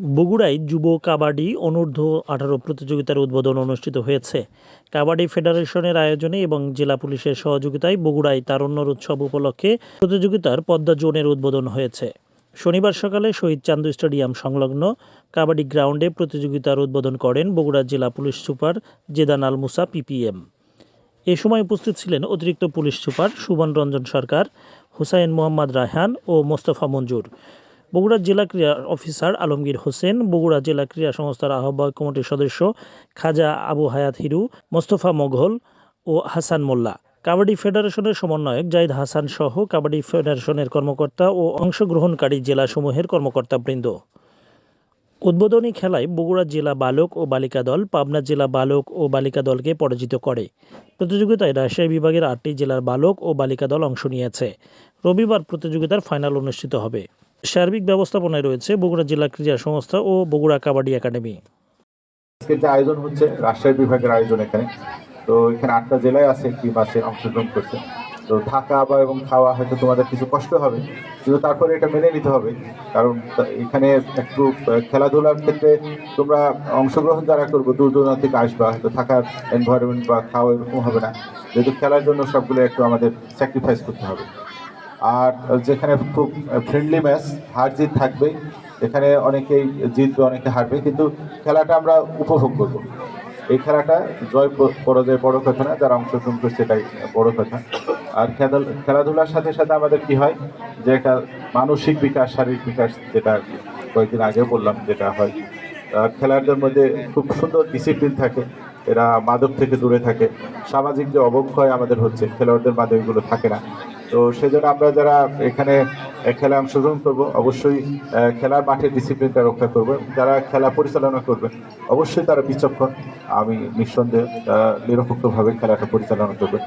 বগুড়ায় যুব কাবাডি অনূর্ধ্ব আঠারো প্রতিযোগিতার উদ্বোধন অনুষ্ঠিত হয়েছে। কাবাডি ফেডারেশনের আয়োজনে এবং জেলা পুলিশের সহযোগিতায় বগুড়ায় তারুণ্যর উৎসব উপলক্ষে প্রতিযোগিতার পদ্মা জোনের উদ্বোধন হয়েছে। শনিবার সকালে শহীদ চান্দু স্টেডিয়াম সংলগ্ন কাবাডি গ্রাউন্ডে প্রতিযোগিতার উদ্বোধন করেন বগুড়া জেলা police super Jedan Al Musa, PPM. এ সময় উপস্থিত ছিলেন অতিরিক্ত পুলিশ সুপার সুবন রঞ্জন সরকার, হুসাইন মোহাম্মদ রায়হান ও মোস্তফা মঞ্জুর। বগুড়া জেলা ক্রীড়া অফিসার আলমগীর হোসেন, বগুড়া জেলা ক্রীড়া সংস্থার আহ্বায়ক কমিটির সদস্য খাজা আবু হায়াত হিরু, মোস্তফা মোঘল ও হাসান মোল্লা। কাবাডি ফেডারেশনের সমন্বয়ক জাহিদ হাসান সহ কাবাডি ফেডারেশনের কর্মকর্তা ও অংশগ্রহণকারী জেলাসমূহের কর্মকর্তাবৃন্দ। উদ্বোধনী খেলায় বগুড়া জেলা বালক ও বালিকা দল পাবনা জেলা বালক ও বালিকা দলকে পরাজিত করে। প্রতিযোগিতায় রাজশাহী বিভাগের আটটি জেলার বালক ও বালিকা দল অংশ নিয়েছে। রবিবার প্রতিযোগিতার ফাইনাল অনুষ্ঠিত হবে। সার্বিক ব্যবস্থাপনায় রয়েছে বগুড়া জেলা ক্রীড়া সংস্থা ও বগুড়া কাবাডি একাডেমি। আজকে যে আয়োজন হচ্ছে, রাজশাহী বিভাগের আয়োজন এখানে। তো এখানে আটটা জেলায় আছে টিম আছে, অংশগ্রহণ করছে। তো থাকা বা এবং খাওয়া হয়তো তোমাদের কিছু কষ্ট হবে, কিন্তু তারপরে এটা মেনে নিতে হবে। কারণ এখানে একটু খেলাধুলার ক্ষেত্রে তোমরা অংশগ্রহণ যারা করব, দূর দূরান্ত থেকে আসবা, হয়তো থাকার এনভায়রনমেন্ট বা খাওয়া এরকম হবে না। যেহেতু খেলার জন্য সবগুলো একটু আমাদের স্যাক্রিফাইস করতে হবে। আর যেখানে খুব ফ্রেন্ডলি ম্যাচ হার জিত থাকবেই এখানে অনেকেই জিতবে, অনেকে হারবে, কিন্তু খেলাটা আমরা উপভোগ করব। এই খেলাটা জয় পরাজয় বড় কথা না, যারা অংশগ্রহণ করছে সেটাই বড় কথা। আর খেলা- খেলাধুলার সাথে সাথে আমাদের কি হয়, যে একটা মানসিক বিকাশ, শারীরিক বিকাশ যেটা কয়েকদিন আগে বললাম যেটা হয়। খেলাটার মধ্যে খুব সুন্দর ডিসিপ্লিন থাকে, এরা মাদক থেকে দূরে থাকে, সামাজিক যে অবক্ষয় আমাদের হচ্ছে, খেলোয়াড়দের মাঝে এগুলো থাকে না তো সেজন্য আমরা যারা এখানে খেলা অংশগ্রহণ করব, অবশ্যই খেলার মাঠে ডিসিপ্লিনটা রক্ষা করবে। যারা খেলা পরিচালনা করবে, অবশ্যই তারা বিচক্ষণ। আমি নিঃসন্দেহে নিরপেক্ষভাবে খেলাটা পরিচালনা করবে।